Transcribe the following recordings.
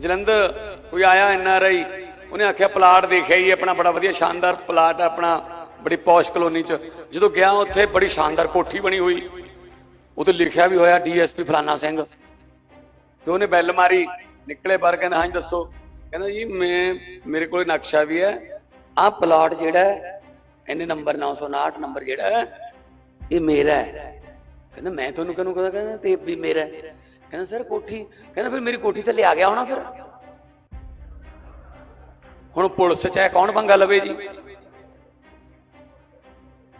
ਜਲੰਧਰ ਕੋਈ ਆਇਆ N R I, ਉਹਨੇ ਆਖਿਆ ਪਲਾਟ ਦੇਖਿਆ ਹੀ ਆਪਣਾ ਬੜਾ ਵਧੀਆ ਸ਼ਾਨਦਾਰ ਪਲਾਟ ਹੈ ਆਪਣਾ ਬੜੀ ਪੌਸ਼ ਕਲੋਨੀ ਚ। ਜਦੋਂ ਗਿਆ ਉੱਥੇ ਬੜੀ ਸ਼ਾਨਦਾਰ ਕੋਠੀ ਬਣੀ ਹੋਈ। ਉਹ ਲਿਖਿਆ ਵੀ ਹੋਇਆ ਡੀਐਸਪੀ ਫਲਾਨਾ ਸਿੰਘ। ਤੇ ਉਹਨੇ ਬੈਲ ਮਾਰੀ, ਨਿਕਲੇ ਪਰ ਕਹਿੰਦਾ, ਹਾਂਜੀ, ਦੱਸੋ। ਕਹਿੰਦਾ, ਜੀ, ਮੈਂ, ਮੇਰੇ ਕੋਲ ਨਕਸ਼ਾ ਵੀ ਹੈ। ਆਹ ਪਲਾਟ ਜਿਹੜਾ ਹੈ, ਇਹਨੇ ਨੰਬਰ 959 ਨੰਬਰ ਜਿਹੜਾ ਹੈ, ਇਹ ਮੇਰਾ ਹੈ। ਕਹਿੰਦਾ, ਮੈਂ ਤੁਹਾਨੂੰ ਕਿਹਨੂੰ ਕਹਿੰਦਾ? ਕਹਿੰਦਾ ਤੇ ਵੀ ਮੇਰਾ ਕਹਿੰਦਾ, ਸਰ, ਕੋਠੀ। ਕਹਿੰਦਾ, ਫਿਰ ਮੇਰੀ ਕੋਠੀ ਥੱਲੇ ਆ ਗਿਆ ਹੋਣਾ ਫਿਰ? ਹੁਣ ਪੁਲਿਸ ਚ ਹੈ, ਕੌਣ ਪੰਗਾ ਲਵੇ ਜੀ?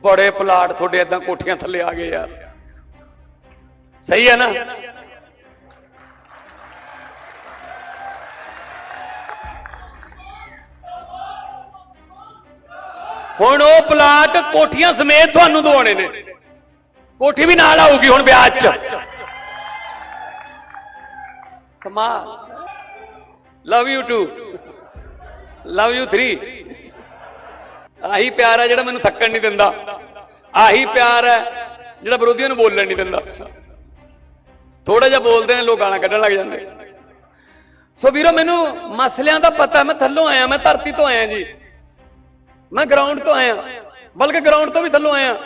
ਬੜੇ ਪਲਾਟ ਤੁਹਾਡੇ ਏਦਾਂ ਕੋਠੀਆਂ ਥੱਲੇ ਆ ਗਏ ਯਾਰ ਸਹੀ ਹੈ ਨਾ? ਹੁਣ ਉਹ ਪਲਾਟ ਕੋਠੀਆਂ ਸਮੇਤ ਤੁਹਾਨੂੰ ਦਵਾਉਣੇ ਨੇ। ਕੋਠੀ ਵੀ ਨਾਲ ਆਊਗੀ ਹੁਣ ਵਿਆਜ ਚ। ਕਮਾਲ love you too love you 3 ਆਹੀ ਪਿਆਰ ਹੈ ਜਿਹੜਾ ਮੈਨੂੰ ਥੱਕਣ ਨਹੀਂ ਦਿੰਦਾ। ਆਹੀ ਪਿਆਰ ਹੈ ਜਿਹੜਾ ਵਿਰੋਧੀਆਂ ਨੂੰ ਬੋਲਣ ਨਹੀਂ ਦਿੰਦਾ। ਥੋੜਾ ਜਿਹਾ ਬੋਲਦੇ ਨੇ, ਲੋਕ ਗਾਣਾ ਕੱਢਣ ਲੱਗ ਜਾਂਦੇ। ਸੋ ਵੀਰੋ, ਮੈਨੂੰ ਮਸਲਿਆਂ ਦਾ ਪਤਾ, ਮੈਂ ਥੱਲੋਂ ਆਇਆ, ਮੈਂ ਧਰਤੀ ਤੋਂ ਆਇਆ ਜੀ। ਮੈਂ ਗਰਾਊਂਡ ਤੋਂ ਆਇਆ। ਬਲਕਿ ਗਰਾਊਂਡ ਤੋਂ ਵੀ ਥੱਲੋਂ ਆਇਆ।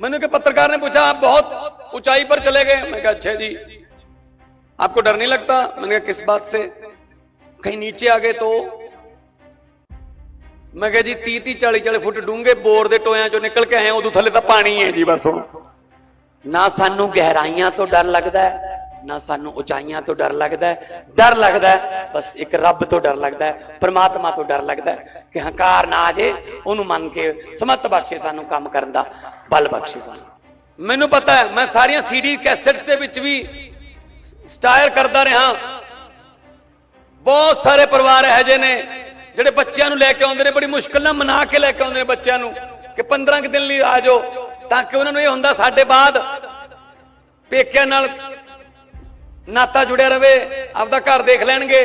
ਮੈਨੂੰ ਕਿ ਪੱਤਰਕਾਰ ਨੇ ਪੁੱਛਿਆ, ਆਪ ਬਹੁਤ ਉਚਾਈ ਪਰ ਚਲੇ ਗਏ? ਮੈਂ ਕਿਹਾ, ਅੱਛਾ ਜੀ। आपको डर नहीं लगता मैंने कहा किस बात से कहीं नीचे आ गए तो मैं कहा जी ती ती चाली चाली फुट डूंगे बोर ਦੇ ਟੋਇਆਂ ਚੋਂ ਨਿਕਲ ਕੇ ਆਏ ਉਦੋਂ ਥੱਲੇ ਤਾਂ ਪਾਣੀ ਹੈ ਜੀ ਬਸ ਹੁਣ ਨਾ ਸਾਨੂੰ ਗਹਿਰਾਈਆਂ ਤੋਂ ਡਰ ਲੱਗਦਾ ਹੈ ਨਾ ਸਾਨੂੰ ਉਚਾਈਆਂ ਤੋਂ ਡਰ ਲੱਗਦਾ ਹੈ ਡਰ ਲੱਗਦਾ ਹੈ ਬਸ ਇੱਕ ਰੱਬ ਤੋਂ ਡਰ ਲੱਗਦਾ ਹੈ ਪ੍ਰਮਾਤਮਾ ਤੋਂ ਡਰ ਲੱਗਦਾ ਹੈ ਕਿ ਹੰਕਾਰ ਨਾ ਆ ਜੇ ਉਹਨੂੰ ਮੰਨ ਕੇ ਸਮਤ ਬਖਸ਼ੇ ਸਾਨੂੰ ਕੰਮ ਕਰਨ ਦਾ ਬਲ ਬਖਸ਼ੇ ਸਾਨੂੰ ਮੈਨੂੰ ਪਤਾ ਹੈ ਮੈਂ ਸਾਰੀਆਂ ਸੀਡੀ ਕੈਸੇਟਸ ਦੇ ਵਿੱਚ ਵੀ ਸਟਾਇਰ ਕਰਦਾ ਰਿਹਾ। ਬਹੁਤ ਸਾਰੇ ਪਰਿਵਾਰ ਇਹੋ ਜਿਹੇ ਨੇ ਜਿਹੜੇ ਬੱਚਿਆਂ ਨੂੰ ਲੈ ਕੇ ਆਉਂਦੇ ਨੇ, ਬੜੀ ਮੁਸ਼ਕਲ ਨਾਲ ਮਨਾ ਕੇ ਲੈ ਕੇ ਆਉਂਦੇ ਨੇ ਬੱਚਿਆਂ ਨੂੰ ਕਿ 15 ਕੁ ਦਿਨ ਲਈ ਆ ਜਾਓ ਤਾਂ ਕਿ ਉਹਨਾਂ ਨੂੰ ਇਹ ਹੁੰਦਾ ਸਾਡੇ ਬਾਅਦ ਪੇਕਿਆਂ ਨਾਲ ਨਾਤਾ ਜੁੜਿਆ ਰਵੇ, ਆਪਦਾ ਘਰ ਦੇਖ ਲੈਣਗੇ,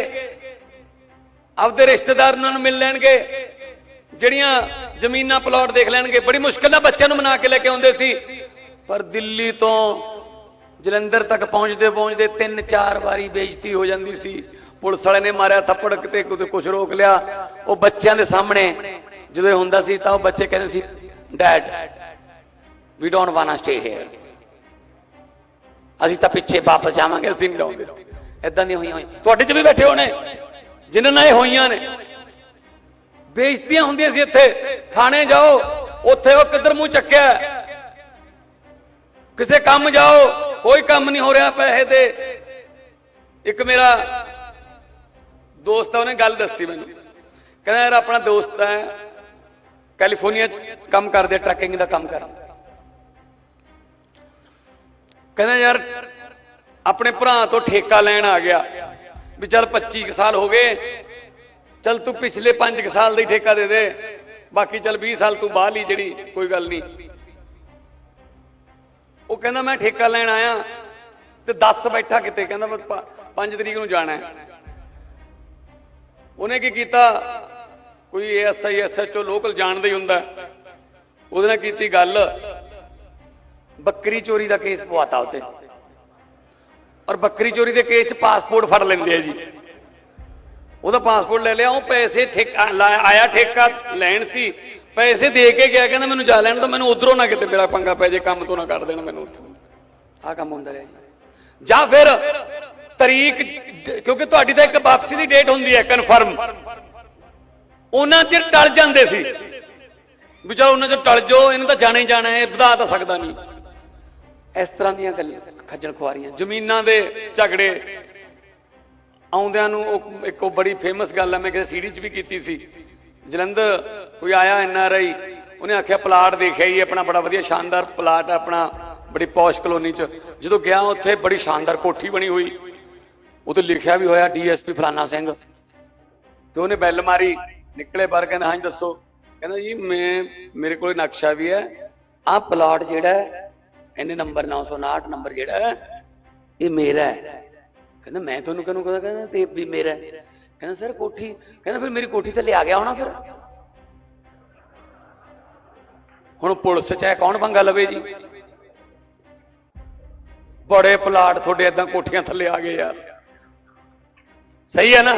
ਆਪਦੇ ਰਿਸ਼ਤੇਦਾਰ ਉਹਨਾਂ ਨੂੰ ਮਿਲ ਲੈਣਗੇ, ਜਿਹੜੀਆਂ ਜ਼ਮੀਨਾਂ ਪਲਾਟ ਦੇਖ ਲੈਣਗੇ। ਬੜੀ ਮੁਸ਼ਕਲ ਨਾਲ ਬੱਚਿਆਂ ਨੂੰ ਮਨਾ ਕੇ ਲੈ ਕੇ ਆਉਂਦੇ ਸੀ। ਪਰ ਦਿੱਲੀ ਤੋਂ ਜਲੰਧਰ ਤੱਕ ਪਹੁੰਚਦੇ ਪਹੁੰਚਦੇ ਤਿੰਨ ਚਾਰ ਵਾਰੀ ਬੇਇੱਜ਼ਤੀ ਹੋ ਜਾਂਦੀ ਸੀ। ਪੁਲਿਸ ਵਾਲੇ ਨੇ ਮਾਰਿਆ ਥੱਪੜ ਕਿਤੇ ਕਿਤੇ ਕੁਝ ਰੋਕ ਲਿਆ। ਉਹ ਬੱਚਿਆਂ ਦੇ ਸਾਹਮਣੇ ਜਦੋਂ ਇਹ ਹੁੰਦਾ ਸੀ ਤਾਂ ਉਹ ਬੱਚੇ ਕਹਿੰਦੇ ਸੀ dad we don't want stay here ਅਸੀਂ ਤਾਂ ਪਿੱਛੇ ਵਾਪਸ ਜਾਵਾਂਗੇ, ਅਸੀਂ ਨਹੀਂ ਰਹੋਗੇ ਇਦਾਂ ਦੀਆਂ ਹੋਈਆਂ ਹੋਈਆਂ। ਤੁਹਾਡੇ 'ਚ ਵੀ ਬੈਠੇ ਹੋਣੇ, ਜਿਨ੍ਹਾਂ ਨਾਲ ਇਹ ਹੋਈਆਂ ਨੇ। ਬੇਇੱਜ਼ਤੀਆਂ ਹੁੰਦੀਆਂ ਸੀ ਇੱਥੇ। ਥਾਣੇ ਜਾਓ, ਉੱਥੇ ਉਹ ਕਿੱਧਰ ਮੂੰਹ ਚੱਕਿਆ? ਕਿਸੇ ਕੰਮ ਜਾਓ। ਕੋਈ ਕੰਮ ਨਹੀਂ ਹੋ ਰਿਹਾ ਪੈਸੇ ਤੇ। ਇੱਕ ਮੇਰਾ ਦੋਸਤ ਆ, ਉਹਨੇ ਗੱਲ ਦੱਸੀ ਮੈਨੂੰ। ਕਹਿੰਦਾ, ਯਾਰ, ਆਪਣਾ ਦੋਸਤ ਹੈ ਕੈਲੀਫੋਰਨੀਆ 'ਚ ਕੰਮ ਕਰਦੇ ਟਰੱਕਿੰਗ ਦਾ ਕੰਮ ਕਰਦਾ। ਕਹਿੰਦਾ, ਯਾਰ, ਆਪਣੇ ਭਰਾ ਤੋਂ ਠੇਕਾ ਲੈਣ ਆ ਗਿਆ। ਵੀ ਚੱਲ 25 ਕੁ ਸਾਲ ਹੋ ਗਏ, ਚੱਲ ਤੂੰ ਪਿਛਲੇ 5 ਕੁ ਸਾਲ ਦਾ ਹੀ ਠੇਕਾ ਦੇ ਦੇ। ਬਾਕੀ ਚੱਲ 20 ਸਾਲ ਤੂੰ ਬਾਹਰ ਲਈ ਜਿਹੜੀ, ਕੋਈ ਗੱਲ ਨਹੀਂ। ਉਹ ਕਹਿੰਦਾ ਮੈਂ ਠੇਕਾ ਲੈਣ ਆਇਆ ਤੇ 10 ਬੈਠਾ ਕਿਤੇ, ਕਹਿੰਦਾ ਮੈਂ 5 ਤਰੀਕ ਨੂੰ ਜਾਣਾ ਹੈ। ਉਹਨੇ ਕੀ ਕੀਤਾ? ਕੋਈ ਐਸਆਈ ਐਸਐਚਓ ਲੋਕਲ ਜਾਣਦਾ ਹੀ ਹੁੰਦਾ। ਉਹਦੇ ਨਾਲ ਕੀਤੀ ਗੱਲ। ਬੱਕਰੀ ਚੋਰੀ ਦਾ ਕੇਸ ਪਵਾਤਾ ਉਤੇ ਔਰ ਬੱਕਰੀ ਚੋਰੀ ਦੇ ਕੇਸ 'ਚ ਪਾਸਪੋਰਟ ਫੜ ਲੈਂਦੇ ਆ ਜੀ। ਉਹਦਾ ਪਾਸਪੋਰਟ ਲੈ ਲਿਆ, ਉਹ ਪੈਸੇ ਠੇਕਾ, ਲਾ- ਆਇਆ ਠੇਕਾ ਲੈਣ ਸੀ। ਪੈਸੇ ਦੇ ਕੇ ਗਿਆ, ਕਹਿੰਦਾ ਮੈਨੂੰ ਜਾ ਲੈਣ ਤਾਂ ਮੈਨੂੰ ਉਧਰੋਂ ਨਾ ਕਿਤੇ ਮੇਰਾ ਪੰਗਾ ਪੈ ਜੇ, ਕੰਮ ਤੋਂ ਨਾ ਕੱਢ ਦੇਣ ਮੈਨੂੰ ਉੱਥੋਂ। ਆਹ ਕੰਮ ਹੁੰਦਾ ਰਿਹਾ ਜਾਂ। ਫਿਰ ਤਰੀਕ ਕਿਉਂਕਿ ਤੁਹਾਡੀ ਤਾਂ ਇੱਕ ਵਾਪਸੀ ਦੀ ਡੇਟ ਹੁੰਦੀ ਹੈ ਕਨਫਰਮ ਉਹਨਾਂ ਚਿਰ ਟਲ ਜਾਂਦੇ ਸੀ। ਵੀ ਚਲੋ ਉਹਨਾਂ ਚਿਰ ਟਲ ਜਾਓ ਇਹਨੂੰ ਤਾਂ ਜਾਣਾ ਹੀ ਜਾਣਾ ਹੈ ਵਧਾ ਤਾਂ ਸਕਦਾ ਨਹੀਂ। ਇਸ ਤਰ੍ਹਾਂ ਦੀਆਂ ਗੱਲਾਂ ਖੱਜਲ ਖੁਆਰੀਆਂ। ਜ਼ਮੀਨਾਂ ਦੇ ਝਗੜੇ। ਆਉਂਦਿਆਂ ਨੂੰ ਉਹ ਇੱਕ ਉਹ ਬੜੀ ਫੇਮਸ ਗੱਲ ਹੈ, ਮੈਂ ਕਿਸੇ ਸੀੜੀ 'ਚ ਵੀ ਕੀਤੀ ਸੀ। ਜਲੰਧਰ ਕੋਈ ਆਇਆ ਐਨ ਆਰ ਆਈ, ਉਹਨੇ ਆਖਿਆ ਪਲਾਟ ਦੇਖਿਆ ਹੀ ਆਪਣਾ ਬੜਾ ਵਧੀਆ ਸ਼ਾਨਦਾਰ ਪਲਾਟ ਹੈ ਆਪਣਾ ਬੜੀ ਪੌਸ਼ ਕਲੋਨੀ 'ਚ। ਜਦੋਂ ਗਿਆ ਉੱਥੇ ਬੜੀ ਸ਼ਾਨਦਾਰ ਕੋਠੀ ਬਣੀ ਹੋਈ। ਉਹ ਲਿਖਿਆ ਵੀ ਹੋਇਆ ਡੀਐਸਪੀ ਫਲਾਨਾ ਸਿੰਘ। ਤੇ ਉਹਨੇ ਬੈਲ ਮਾਰੀ, ਨਿਕਲੇ ਬਾਹਰ, ਕਹਿੰਦਾ, ਹਾਂਜੀ, ਦੱਸੋ। ਕਹਿੰਦਾ ਜੀ, ਮੈਂ, ਮੇਰੇ ਕੋਲ ਨਕਸ਼ਾ ਵੀ ਹੈ। ਆਹ ਪਲਾਟ ਜਿਹੜਾ ਹੈ, ਇਹਨੇ ਨੰਬਰ 959 ਨੰਬਰ ਜਿਹੜਾ ਇਹ ਮੇਰਾ ਹੈ। ਕਹਿੰਦਾ, ਮੈਂ ਤੁਹਾਨੂੰ ਕਿਹਨੂੰ ਕਹਿੰਦਾ ਕਹਿੰਦਾ, ਤੇ ਵੀ ਮੇਰਾ ਹੈ। ਕਹਿੰਦਾ, ਸਰ, ਕੋਠੀ ਕਹਿੰਦਾ, ਫਿਰ ਮੇਰੀ ਕੋਠੀ ਥੱਲੇ ਆ ਗਿਆ ਹੋਣਾ ਫਿਰ? ਹੁਣ ਪੁਲਿਸ ਚ ਹੈ, ਕੌਣ ਪੰਗਾ ਲਵੇ ਜੀ? ਬੜੇ ਪਲਾਟ ਤੁਹਾਡੇ ਏਦਾਂ ਕੋਠੀਆਂ ਥੱਲੇ ਆ ਗਏ ਯਾਰ। ਸਹੀ ਹੈ ਨਾ?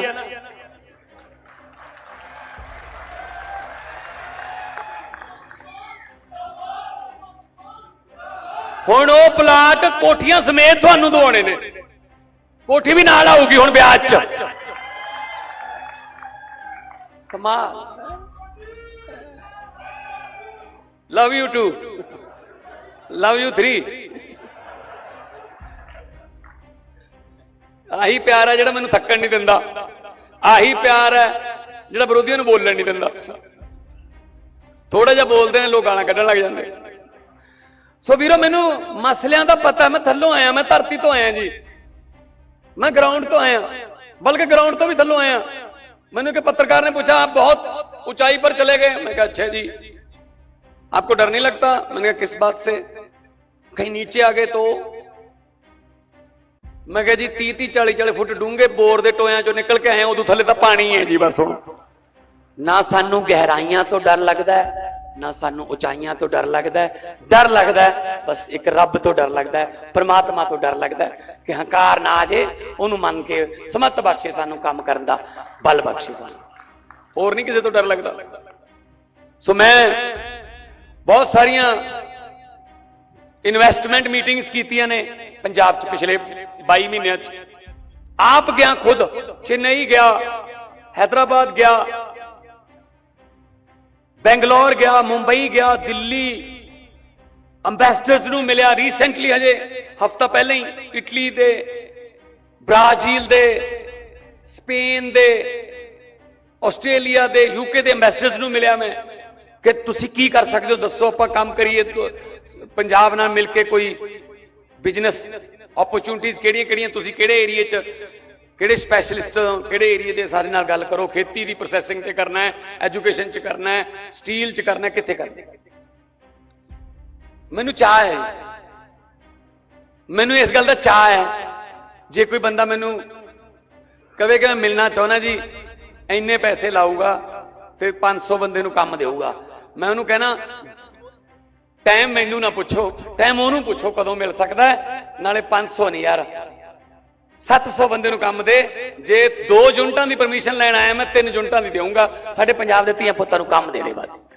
ਹੁਣ ਉਹ ਪਲਾਟ ਕੋਠੀਆਂ ਸਮੇਤ ਤੁਹਾਨੂੰ ਦਵਾਉਣੇ ਨੇ। ਕੋਠੀ ਵੀ ਨਾਲ ਆਊਗੀ ਹੁਣ ਵਿਆਜ ਚ। ਕਮਾਲ। Love you too love you 3 ਆਹੀ ਪਿਆਰ ਹੈ ਜਿਹੜਾ ਮੈਨੂੰ ਥੱਕਣ ਨਹੀਂ ਦਿੰਦਾ। ਆਹੀ ਪਿਆਰ ਹੈ ਜਿਹੜਾ ਵਿਰੋਧੀਆਂ ਨੂੰ ਬੋਲਣ ਨਹੀਂ ਦਿੰਦਾ। ਥੋੜਾ ਜਿਹਾ ਬੋਲਦੇ ਨੇ, ਲੋਕ ਗਾਲਾਂ ਕੱਢਣ ਲੱਗ ਜਾਂਦੇ। ਸੋ ਵੀਰੋ, ਮੈਨੂੰ ਮਸਲਿਆਂ ਦਾ ਪਤਾ, ਮੈਂ ਥੱਲੋਂ ਆਇਆ, ਮੈਂ ਧਰਤੀ ਤੋਂ ਆਇਆ ਜੀ। ਮੈਂ ਗਰਾਊਂਡ ਤੋਂ ਆਇਆ। ਬਲਕਿ ਗਰਾਊਂਡ ਤੋਂ ਵੀ ਥੱਲੋਂ ਆਇਆ। मैंने के पत्रकार ने पूछा आप बहुत ऊंचाई पर चले गए मैं कहा अच्छा जी आपको डर नहीं लगता मैंने कहा किस बात से कहीं नीचे आ गए तो मैं कहा जी तीह तीह चाली चाली फुट डूंगे बोर ਦੇ ਟੋਇਆਂ ਚੋਂ ਨਿਕਲ ਕੇ ਆਏ ਉਦੋਂ ਥੱਲੇ ਤਾਂ ਪਾਣੀ ਹੈ ਜੀ ਬਸ ਹੁਣ ਨਾ ਸਾਨੂੰ ਗਹਿਰਾਈਆਂ ਤੋਂ ਡਰ ਲੱਗਦਾ ਹੈ ਨਾ ਸਾਨੂੰ ਉਚਾਈਆਂ ਤੋਂ ਡਰ ਲੱਗਦਾ ਡਰ ਲੱਗਦਾ ਬਸ ਇੱਕ ਰੱਬ ਤੋਂ ਡਰ ਲੱਗਦਾ ਪਰਮਾਤਮਾ ਤੋਂ ਡਰ ਲੱਗਦਾ ਕਿ ਹੰਕਾਰ ਨਾ ਆ ਜੇ, ਉਹਨੂੰ ਮੰਨ ਕੇ ਸਮਤ ਬਖਸ਼ੇ ਸਾਨੂੰ ਕੰਮ ਕਰਨ ਦਾ, ਬਲ ਬਖਸ਼ੇ ਸਾਨੂੰ। ਹੋਰ ਨਹੀਂ ਕਿਸੇ ਤੋਂ ਡਰ ਲੱਗਦਾ। ਸੋ ਮੈਂ ਬਹੁਤ ਸਾਰੀਆਂ ਇਨਵੈਸਟਮੈਂਟ ਮੀਟਿੰਗਸ ਕੀਤੀਆਂ ਨੇ, ਪੰਜਾਬ 'ਚ ਪਿਛਲੇ 22 ਮਹੀਨਿਆਂ 'ਚ। ਆਪ ਗਿਆ ਖੁਦ, ਚੇਨਈ ਗਿਆ, ਹੈਦਰਾਬਾਦ ਗਿਆ ਬੈਂਗਲੌਰ ਗਿਆ, ਮੁੰਬਈ ਗਿਆ, ਦਿੱਲੀ। ਅੰਬੈਸਡਰਸ ਨੂੰ ਮਿਲਿਆ ਰੀਸੈਂਟਲੀ ਹਜੇ, ਹਫਤਾ ਪਹਿਲਾਂ ਹੀ, ਇਟਲੀ ਦੇ, ਬ੍ਰਾਜ਼ੀਲ ਦੇ, ਸਪੇਨ ਦੇ, ਆਸਟ੍ਰੇਲੀਆ ਦੇ ਯੂਕੇ ਦੇ ਅੰਬੈਸਡਰਸ ਨੂੰ ਮਿਲਿਆ ਮੈਂ। ਕਿ ਤੁਸੀਂ ਕੀ ਕਰ ਸਕਦੇ ਹੋ? ਦੱਸੋ, ਆਪਾਂ ਕੰਮ ਕਰੀਏ, ਪੰਜਾਬ ਨਾਲ ਮਿਲ ਕੇ ਕੋਈ ਬਿਜ਼ਨਸ ਓਪਰਚੁਨਿਟੀਜ਼ ਕਿਹੜੀਆਂ ਕਿਹੜੀਆਂ ਤੁਸੀਂ ਕਿਹੜੇ ਏਰੀਏ 'ਚ ਕਿਹੜੇ ਸਪੈਸ਼ਲਿਸਟ ਕਿਹੜੇ ਏਰੀਏ ਦੇ ਸਾਰੇ ਨਾਲ ਗੱਲ ਕਰੋ, ਖੇਤੀ ਦੀ ਪ੍ਰੋਸੈਸਿੰਗ ਤੇ ਕਰਨਾ ਹੈ ਐਜੂਕੇਸ਼ਨ 'ਚ ਕਰਨਾ ਹੈ ਸਟੀਲ 'ਚ ਕਰਨਾ ਹੈ, ਕਿੱਥੇ ਕਰਨਾ ਮੈਨੂੰ ਚਾਹ ਹੈ। ਮੈਨੂੰ ਇਸ ਗੱਲ ਦਾ ਚਾਹ ਹੈ। ਜੇ ਕੋਈ ਬੰਦਾ ਮੈਨੂੰ ਕਵੇ ਕਿ ਮੈਂ ਮਿਲਣਾ ਚਾਹੁੰਦਾ ਜੀ, ਇੰਨੇ ਪੈਸੇ ਲਾਊਗਾ ਤੇ 500 ਬੰਦੇ ਨੂੰ ਕੰਮ ਦੇਊਗਾ। ਮੈਂ ਉਹਨੂੰ ਕਹਿਣਾ ਟਾਈਮ ਮੈਨੂੰ ਨਾ ਪੁੱਛੋ ਟਾਈਮ ਉਹਨੂੰ ਪੁੱਛੋ ਕਦੋਂ ਮਿਲ ਸਕਦਾ ਹੈ, ਨਾਲੇ 500 ਨਹੀਂ ਯਾਰ। 700 ਬੰਦੇ ਨੂੰ ਕੰਮ ਦੇ। ਜੇ ਦੋ ਯੂਨਿਟਾਂ ਦੀ ਪਰਮਿਸ਼ਨ ਲੈਣ ਆਇਆ, ਮੈਂ ਤਿੰਨ ਯੂਨਿਟਾਂ ਦੀ ਦੇਵਾਂਗਾ ਸਾਡੇ ਪੰਜਾਬ ਦੇ ਧੀਆਂ ਪੁੱਤਾਂ ਨੂੰ ਕੰਮ ਦੇ ਬਸ।